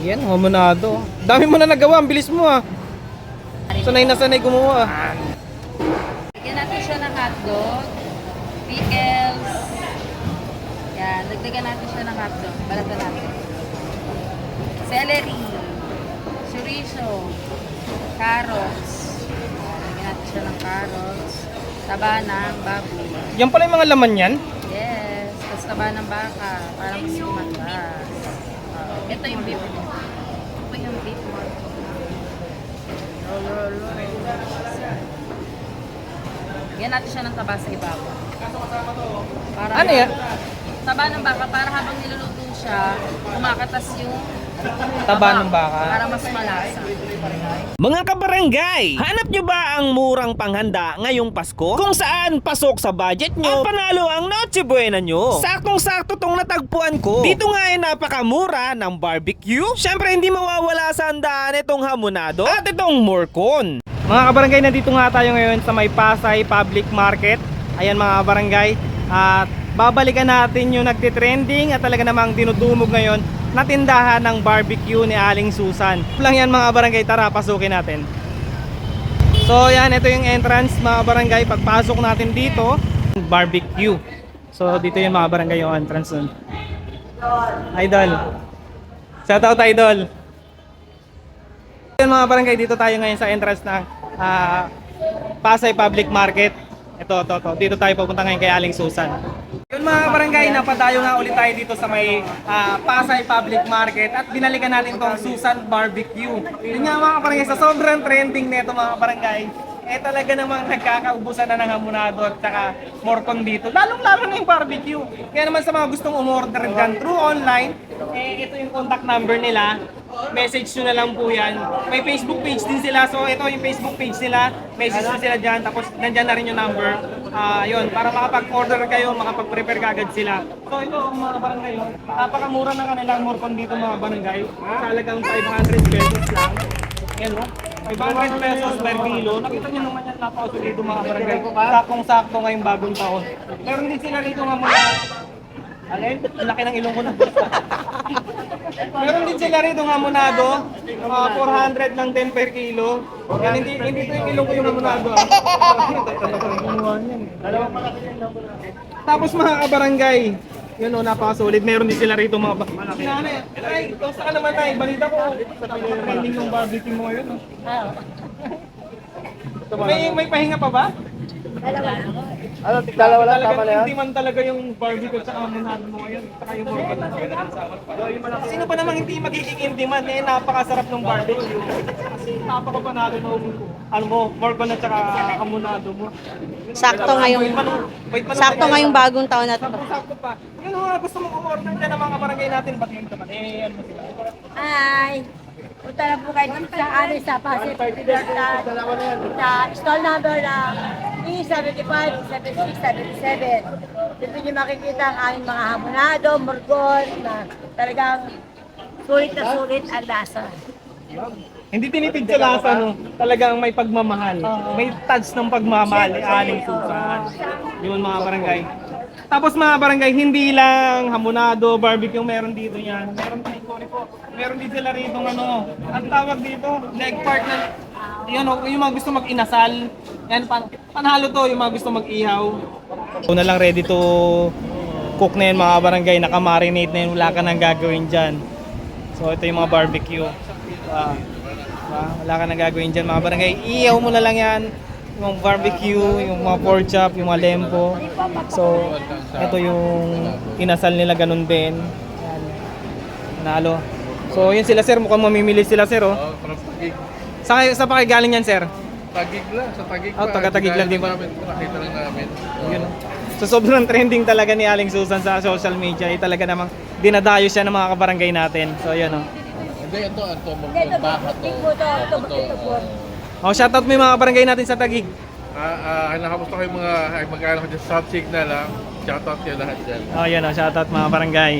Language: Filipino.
Yan, homonado. Dami mo na nagawa, ang bilis mo ah. Sanay na sanay gumawa. Lagyan natin siya ng hotdog, pickles. Yan, dagdagan natin siya ng hotdog. Balatan natin. Celery, chorizo, carrots. Yan, lagyan natin siya ng carrots. Taba ng baboy. Yan pala yung mga laman yan. Yes, tapos taba ng baka para mas lumatas. Ito yung beef. Ito yung beef mo. Yan natin siya ng taba sa ibabaw. Para Ano yan? Taba ng baka para habang niluluto siya, kumakatas yung Taba ng baka. Para mas malasa. Mga kabarangay, hanap nyo ba ang murang panghanda ngayong Pasko? Kung saan pasok sa budget nyo at panalo ang Noche Buena nyo? Saktong-sakto tong natagpuan ko. Dito nga ay napakamura ng barbecue. Siyempre hindi mawawala sa handaan itong hamonado at itong morcon. Mga kabarangay, nandito nga tayo ngayon sa may Pasay Public Market. Ayan mga kabarangay. At babalikan natin yung nagtitrending at talaga namang dinudumog ngayon na tindahan ng barbecue ni Aling Susan. Lang yan mga barangay, tara pasukin natin. So yan, ito yung entrance mga barangay. Pagpasok natin dito, barbecue. So dito yung mga barangay yung entrance nun. Idol. Shout out Idol. Yun mga barangay, dito tayo ngayon sa entrance ng ah, Pasay Public Market. Ito, ito, ito. Dito tayo pupunta ngayon kay Aling Susan. Yun mga barangay, napadayo nga ulit tayo dito sa may ah, Pasay Public Market at binalikan natin tong Susan Barbecue. Yun nga mga barangay, sa sobrang trending nito mga barangay, eh talaga namang nagkakaubusan na ng hamonado at saka morcon dito. Lalong-lalo na yung barbecue. Kaya naman sa mga gustong umorder dyan through online, eh ito yung contact number nila. Message nyo na lang po yan. May Facebook page din sila. So ito yung Facebook page nila. Message nyo sila dyan. Tapos nandyan na rin yung number. Ah, yun, para makapag-order kayo, makapag-prepare kagad sila. So ito ang mga barangay. oh. Napakamura na kanilang morcon dito mga barangay. Talagang 500 pesos lang. Yan no? 500 pesos per kilo. Nakita nyo naman yan napakasulido mga barangay. Sakong-sakto ngayong bagong taon. Meron din sila rito nga mga Alin? Ang Laki ng ilong ko na. Meron din sila rito ng hamonado. Mga 400 lang din per kilo. Yan, hindi, hindi ito yung ilong ko yung hamonado. Ah. Tapos mga kabarangay, yun o, napakasulit. Meron din sila rito mga malaki. Nanay, ay, kamusta ka naman tayo? Balita ko, trending yung barbecue mo ngayon. No? May, may pahinga pa ba? Ano, tigdalawa lang, tama na yan? hindi man talaga yung barbecue sa amunado mo ngayon. Saka yung na Sino pa namang hindi magiging in demand? Eh, napakasarap ng barbecue. Kasi napakapanalo ng ano mo, morgan at saka amunado mo. Sakto ngayong sakto ngayong bagong taon na to. Sakto pa. Yun mga gusto mong umorder dyan ng mga barangay natin. Ba't yun naman? Eh, ano mo sila? Hi! Punta na po kayo sa ano sa Pasig sa stall number na E75 7677. Dito niyo makikita ang aming mga hamonado, murgon na talagang sulit na sulit ang lasa. Hindi tinipid sa lasa, no? Talagang may pagmamahal. May touch ng pagmamahal Aling Susan. Yun mga barangay. Tapos mga barangay, hindi lang hamonado, barbecue, meron dito yan. Meron po. Meron din sila rito ano, ang tawag dito, leg part ng yun, oh, yung mga gusto mag-inasal. Yan, pan panhalo to, yung mga gusto mag-ihaw. Una lang ready to cook na yun mga barangay, nakamarinate na yun, wala ka nang gagawin dyan. So ito yung mga barbecue. Ah, wala ka nang gagawin dyan mga barangay. Iyaw mo na lang yan. Yung barbecue, yung mga pork chop, yung mga lempo. So, ito yung inasal nila ganun din. Yan. Nalo. So, yun sila sir. Mukhang mamimili sila sir. Oh. Oh, from Tagig. Sa, sa pa kayo galing yan sir? Tagig lang, sa Tagig Oh, taga-Tagig lang din ba? Namin, nakita lang namin. Yun. oh. So, sobrang trending talaga ni Aling Susan sa social media. Eh, talaga namang dinadayo siya ng mga kabarangay natin. So, yun oh. Hindi, ito, ito, Hindi, ito, baha to. big po to, ito, ito po. Oh, shoutout mo yung mga kabarangay natin sa Tagig. Ah, ah, nakamusta ko yung mga, ay, mag-ano ko dyan, South Signal, ah. Shoutout kayo lahat dyan. Oh, yan oh, shoutout mga barangay.